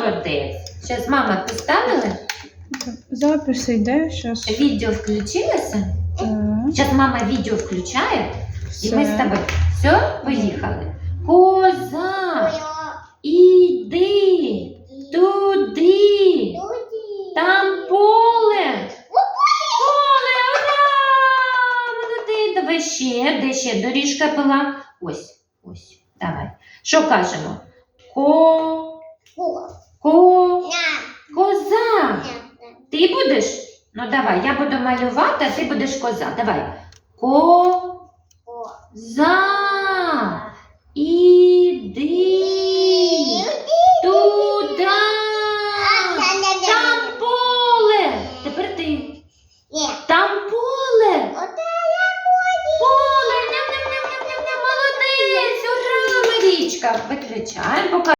Молодець. Зараз мама поставили. Запис йде, зараз. Відео включилося. Зараз мама відео включає. І ми з тобою. Все, поїхали. Коза, іди туди. Там поле. Поле, ура! Молодець. Давай ще, де ще доріжка була. Ось, ось. Давай. Що кажемо? Ко, ко, коза. Ти будеш? Ну давай, я буду малювати, а ти будеш коза. Давай. Ко, за, Свічка пока.